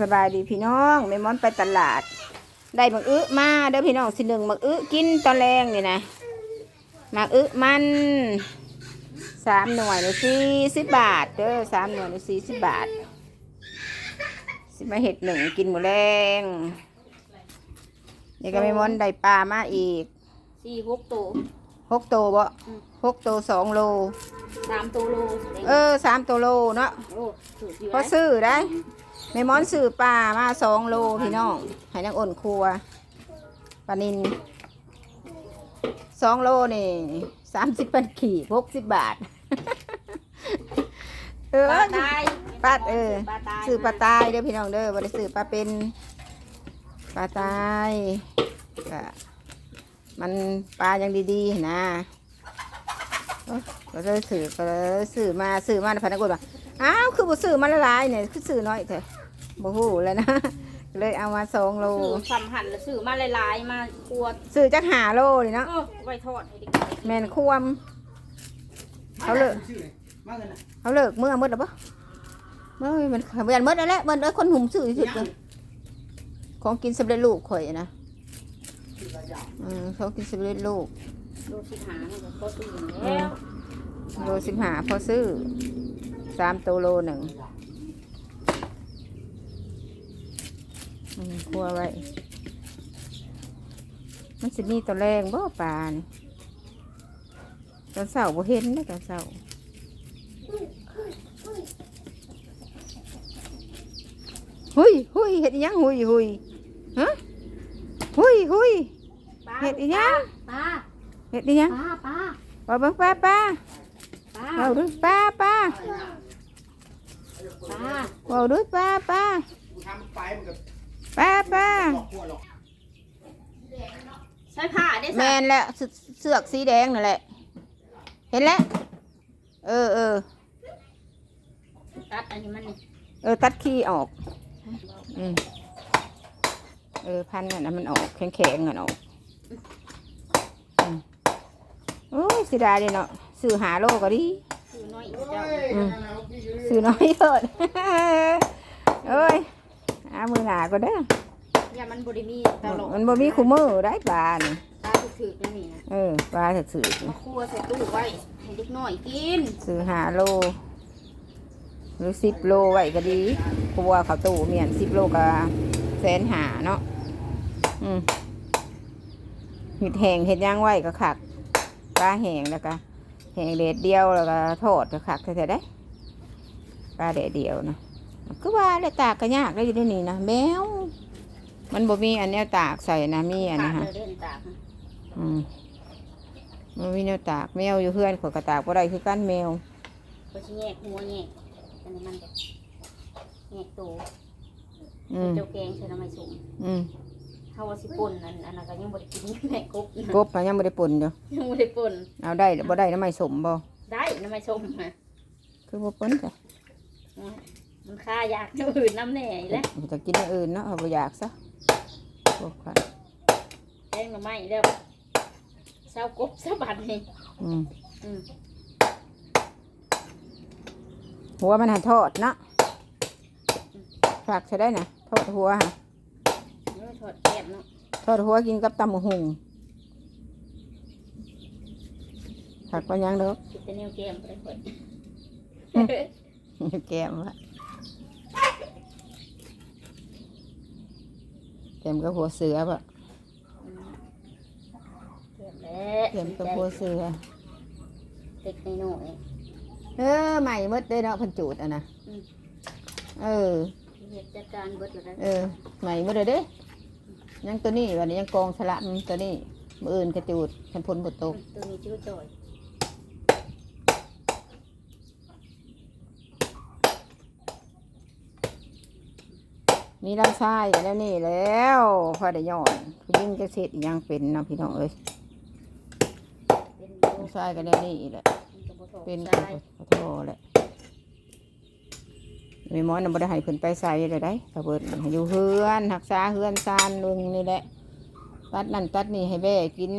สบายดีพี่น้องแม่มอนไปตลาด ได้มักอึมาเด้อพี่น้องสิหนึ่งมักอึกินตอนแรงนี่นะมักอึมันสามหน่วยเลยสี่สิบบาทเด้อสามหน่วยเลยสี่สิบบาท สิมาเห็ดหนึ่งกินหมูแรงนี่ก็แม่มอนได้ปลามาอีกสี่หกตัวหกโตวบ่อืมหกโตวสองโลสามตัวโลเออสามตัวโลเนาะโอ้สุดอยู่พอซื้อได้ แม่มอนซื้อปลามาสองโลพี่น้องให้นางอ่นครัวปลานินสองโลนี่สามสิบปันขี่หกสิบบาท เออปลาตายปลาเออปลาตายซื้อปลาตายเด้อพี่น้องเด้อบ่ได้ซื้อปลาเป็นปลาตายก็มันปลายังดีๆนะโอ๊ยก็เลยซื้อก็เลยซื้อมาซื้อมาในพันธกุลว่าอ้าวคือบ่ซื้อมาละลายเนี่ยคือซื้อน้อยเถอะ บ่ฮู้แล้วนะ เลยเอามาสองโล สื่อสัมหันแล้วสื่อมาหลายๆ มาครัวซื้อจักหาโลนี่เนาะเออไว้ทอดให้เด็กแม่นควมเขาเลิกมากันนะเขาเลิกเมื่อหมดแล้วปะเมื่อมันเมื่อหมดแล้วแหละมันเอ้ยคนหุ่มซื้อที่สุดเลยของกินสำเร็จรูปข่อยอะนะเออของกินสำเร็จรูปโลสิหาเนี่ยก็ตื่นแล้ว โลสิบหาพอซื้อสามตัวโลหนึ่งอืม ครัวไว้ มันสิมีตัวแรงบ่ปลานี่ตอนเสาร์บ่เห็นนะตอนเสาร์หุยหุยเห็ดอิหยังหุยหุยฮะหุยหุยปลาเห็ดอีหยังปลาเห็ดอิหยังปลาปลาว่าเบิ่งป้าป้าปลาเว้าดูป้าป้าปลาเว้าดูป้าป้ากูทำไปมันกับ ป้าป้าครอบครัวหรอกใช้ผ้าได้แมสักนแล้วเสืเสือกสีแดงนั่นแหละ เห็นแล้วเออเออตัดอันนี้มันนี่เออตัดขี้ออกอืมเออพันนั่นนะมันออกแข็งแข็งๆอะออกอืมโอ้ยเสียดายเลยเนาะซื้อหาโลก็ดีสื่อน้อยอีกเจ้า อืม ซื้อน้อยเถิด เอ้ยอามือหนาก็ได้ออย่ามันบริมีตลกมันบ่มีคู่มือได้ปลานี่ตาถือๆนั่นนี่นะเออปลาถัดซื้อมาครัวใส่ตู้ไว้ให้เด็กน้อยกินซื้อหาโล หรือสิบโลไว้ก็ดีเพราะว่าเขาวตู้เมียนสิบโลก็แสนหาเนาะอืมเห็ดแห้งเห็ดย่างไว้ก็ขักปลาแห้งแล้วก็แห้งเด็ดเดียวแล้วก็ทอดก็ขักแต่ได้ปลาเด็ดเดียวนะ ก็ว่าเลยตากก็ยากได้อยู่ในนี่นะแมวมันบ่มีอันแนวตากใส่นะมีอันนะขาฮะดเลยเดินตากนะอืมมันมีแนวตากแมวอยู่เพื่อนขอยกระตากบ่ได้คือกันแมวก็ชิแยกหัวแยกอันนี้มันแบบแยกตัวอืมเจ้าแกงใช้น้ำมันสูงอืมเขาว่าสิป่นอันอันนั้นก็ยังบ่ได้กินแม่กบนะกบมันยังไม่ได้ป่นอยู่ยังบ่ได้ป่นเอาได้บ่ได้น้ำไม่สมบ่ได้น้ำมันส้มฮะคือบ่ป่นจ้ะ มันค่ายากอย่างอื่นน้ำแหน่อีกแล้วจะกินอย่างอื่นเนาะเอาบ่อยากซะกบค่ะแกงหน่อไม้เด้อเศร้ากบเศร้าบัดนี่อืมอืมหัวมันหันทอดเนาะฝากใช้ได้นะทอดหัวฮะเออทอดแก้มเนาะทอดหัวกินกับตำบักหุงผักก็ยังเด้อคิดแต่แนวแก้มไปเลยคน แกมวะ แกมกับหัวเสือปะแก้มแล้วแกมกับหัวเสือเด็กน้อยเออใหม่หมดได้เนาะเพันจูดอะนะเออๆเฮ็ดจัดการเบิดแล้วเออใหม่หมดเลยเด้ยังตัวนี้วันนี้ยังกองสลับตัวนี้มืออื่นกระจูดทันพ้นบทตกตัวนี้ชื่อจอย มีลำไส้แล้วนี่แล้วพอได้ย่อนยิ่งจะเสร็จยังเป็นนะพี่น้องเอ้ยเป็นโลำไส้ก็แล้วนี่แหละเป็นกระบอเป็นใช่ขอโทษแหละม่มอนน่ะบ่ได้ให้เพิ่นไปใส่เลยได้ถ้าเพิ่นให้อยู่เฮือนรักษาเฮือนซานลุงนี่แหละ ตัดนั่นตัดนี่ให้แม่กิน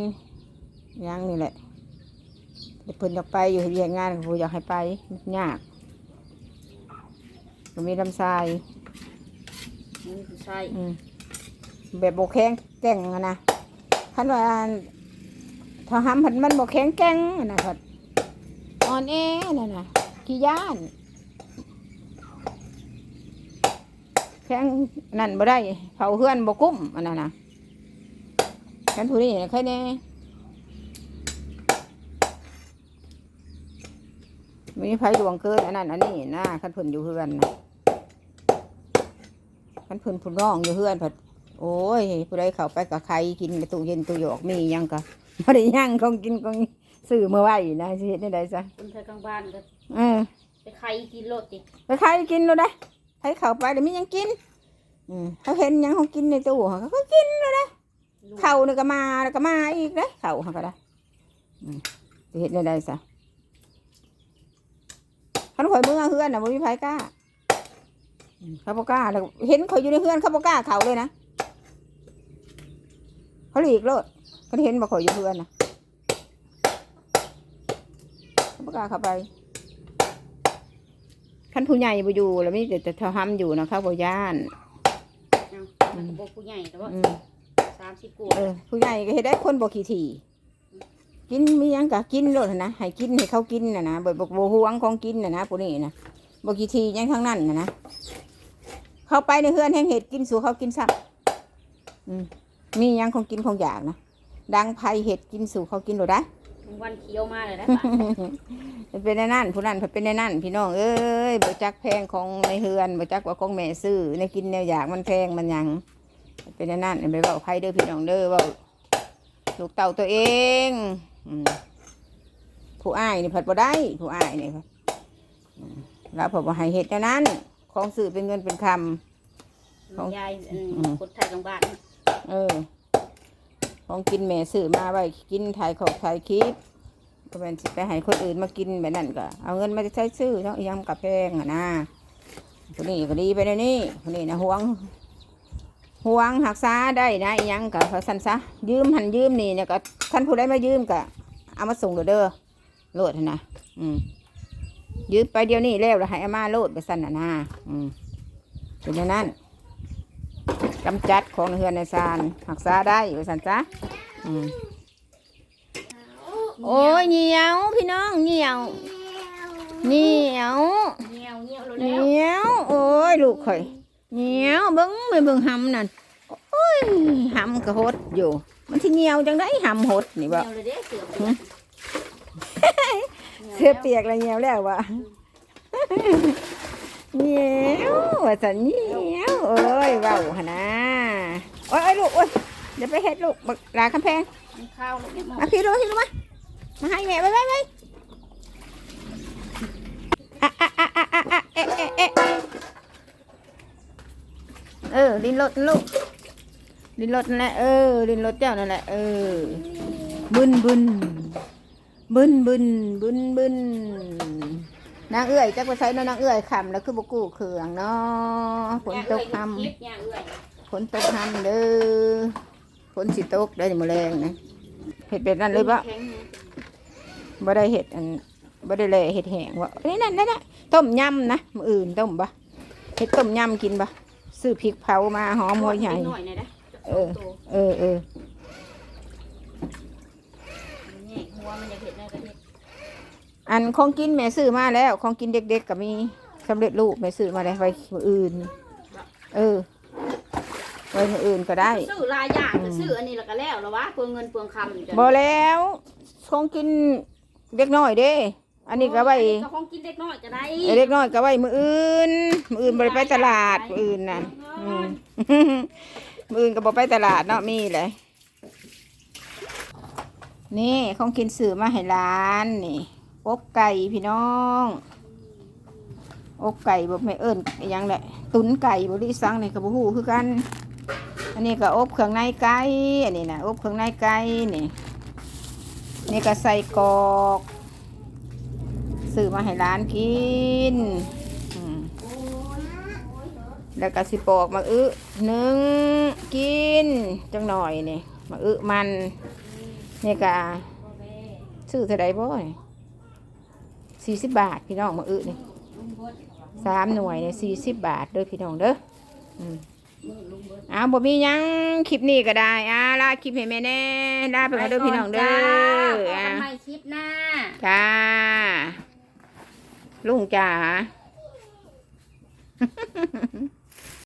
ยังนี่แหละเพิ่นอยากไปอยู่เรียนงานผู้อยากให้ไปมันยากก็มีลำไส้ นี่คือใช่อืมแบบบกแข็งแกร่งอะนะคันว่าถ้าห้ำผัดมันบกแข็งแกร่งอะนะผัดอ่อนแอน่ะนะขี้ย่าน แข็งนั่นบ่ได้ เผาเฮือนบ่กุ้มอันนั้นนะกันผู้นี้ใครแน่มีไผดวงเกินอันนั้นอันนี้นะคันเพิ่นอยู่เฮือนนะ คันเพิ่นผู้น้องอยู่เฮือนผัดโอ้ยผู้ใดเข้าไปกับใครกินในตู้เย็นตู้หยอกมีหยังก็บ่ได้หยังของกินของซื้อมาไว้นะสิเฮ็ดได้ซะคนไทยกลางบ้านก็เออไปใครกินโลดติไปใครกินแล้วได้ใครเข้าไปแล้วมีหยังกินอืมเขาเห็นหยังเขากินในตู้เขาก็กินแล้วได้ลูกเข้านี่ก็มาแล้วก็มาอีกเด้เข้าเขาก็ได้อืมสิเฮ็ดได้ได้ซะคันข่อยเมื่อเฮือนน่ะบ่มีไผกล้าอืม เขาบ่กล้าแล้วเห็นข่อยอยู่ในเฮือนเขาบ่กล้าเข้าเลยนะเขาหลีกโลดเขาเห็นบ่ข่อยอยู่เฮือนน่ะเขาบ่กล้าเข้าไปคันผู้ใหญ่บ่อยู่แล้วมีแต่แต่เท่าห้ำอยู่นะเขาบ่ย่านเอามันก็บอกผู้ใหญ่แต่ว่าอืมสามสิบกว่าเออผู้ใหญ่ก็เฮ็ดได้คนบ่ขี้ถี่กินมีหยังก็กินโลดหั้นนะให้กินให้เขากินน่ะนะบ่บ่บ่ห่วงของกินน่ะนะผู้นี้นะบ่ขี้ถี่หยังทั้งนั้นน่ะนะ เข้าไปในเฮือนแห่งเห็ดกินสู่เขากินซ้ำอืมมีหยังของกินของอยากนะดังไผเห็ดกินสู่เขากินโลดได้บางวันเคี้ยวมาเลยนะเป็นในนั่นผู้นั้นเพิ่นเป็นในนั่น พี่น้องเอ้ยบ่จักแพงของในเฮือนบ่จักว่าของแม่ซื้อในกินแนวอยากมันแพงมันหยัง เป็นในนั่นไปเว้าไผเด้อพี่น้องเด้อเว้าลูกเต่าตัวเองอืมผู้อ้ายนี่ผัดบ่ได้ ผู้อ้ายนี่ครับอืมแล้วผมบ่ให้เฮ็ดแนวนั้น ของซื้อเป็นเงินเป็นคำของยายอืมอืมคนไทยกลางบ้านเออ ของกินแม่ซื้อมาไว้กินถ่ายของถ่ายคลิปก็เป็นสิไปให้คนอื่นมากินแบบนั้นก็ เอาเงินมาใช้ซื้อเท่าอีหยังกับแพงอะนะคนนี้ก็ดีไปในนี่คนนี้นะห่วงห่วงหักษาได้นะอีหยังกับสันซะยืมหันยืมนี่เนี่ยก็ท่านผู้ใดมายืมก็เอามาส่งเด้อเด้อโลดหั่นนะอืม ยืมไปเดียวนี้แล้วแล้วให้อามาโลดไปสั่นน่ะนะอืมเป็นอย่างนั้นกำจัดของในเฮือนในซานหักษาได้ว่าสันจ้ะอืมโอ้ยเหนียวพี่น้องเหนียวเหนียวเงี้ยวเงี้ยวเหแล้วนียวโอ้ยลูกข่อยเหนียวเบิ้งไม่เบิ้งหำนั่นโอ้ยหำก็หดอยู่ มันที่เหนียวจังได้หำหดนี่บ่ เงี้ยวเลยเด้เสือหืมเสื้อเปียกแล้วเหนียวแล้ววะเหนียวว่าสันเหนียวโอ้ยเว้าหนนะโอ้ยโอ้ยลูกโอ้ยเดี๋ยวไปเฮ็ดลูกบักลาคำแพงมันข้าวแล้วแม่หมอมาพี่ดูพี่ดูมามาให้แม่ไปไปไปอะอะอะอะอะอะเอ๊ะเอ๊ะเอ๊ะเออดินรถลูกดินรถนั่นแหละเออดินรถเจ้านั่นแหละเออบึนบึน บึนบึนบึนบึนนางเอื้อยจักไปใช้เนาะนางเอื้อยคำแล้วคือบกู้เครื่องเนาะฝนตกคย่าเอื้อยย่าเอื้อยำฝนตกคำเด้อฝนสิตกได้มาแรงนะเห็ดเป็ดนั่นเลยปะแข็งบ่ได้เห็ดอันบ่ได้เลยเห็ดแห้งว่าเอ้ยนั่นนั่นน่ะต้มยำนะมื้ออื่นต้มปะเห็ดต้มยำกินปะซื้อพริกเผามาหอมหัวใหญ่หน่อยหน่อยนะเออเออเออนี่หัวมันจะเห็ดในกระเห็ด อันของกินแม่ซื้อมาแล้ว ของกินเด็กๆก็มีสำเร็จรูปแม่ซื้อมาได้ไว้มื้ออื่น เออไว้มื้ออื่นก็ได้ซื้อหลายอย่างก็ซื้ออันนี้แล้วก็แล้วแล้ววะเปลืองเงินเปลืองคำจ้ะบ่แล้วของกินเด็กน้อยเด้ อันนี้ก็ไว้อันนี้ก็ของกินเด็กน้อยก็ได้ไอ้เด็กน้อยก็ไว้มื้ออื่น มื้ออื่นบ่ได้ไปตลาดมื้ออื่นน่ะอืมมืออื่นก็บอกไปตลาดเนาะมีเลยนี่ของกินสื่อมาให้ร้านนี่ อบไก่พี่น้องอบไก่บอกไม่เอิญอหยังแหละตุนไก่บริสังในกับบูฮูคือกัน อันนี้ก็อบเครื่องในไก่อันนี้นะอบเครื่องในไก่นี่นี่ก็ใส่กอกสื่อมาให้ร้านกินแล้วก็สิปอกมาอึหนึ่งกินจังหน่อยนี่มาอึมันนี่ก็ซื้อเท่าไดบ่ สี่สิบบาทพี่น้องมาอึนี่สามหน่วยเนี่ยสี่สิบบาทเด้อพี่น้องเด้ออืมมือลุงเบิดอ้าวบ่มีหยังคลิปนี้ก็ได้อ่าลาคลิปให้แม่แน่ลาไปก่อนเด้อพี่น้องเด้อไปก่อนจ้าพบอ่ากันใหม่คลิปหน้าจ้าลุงจ๋า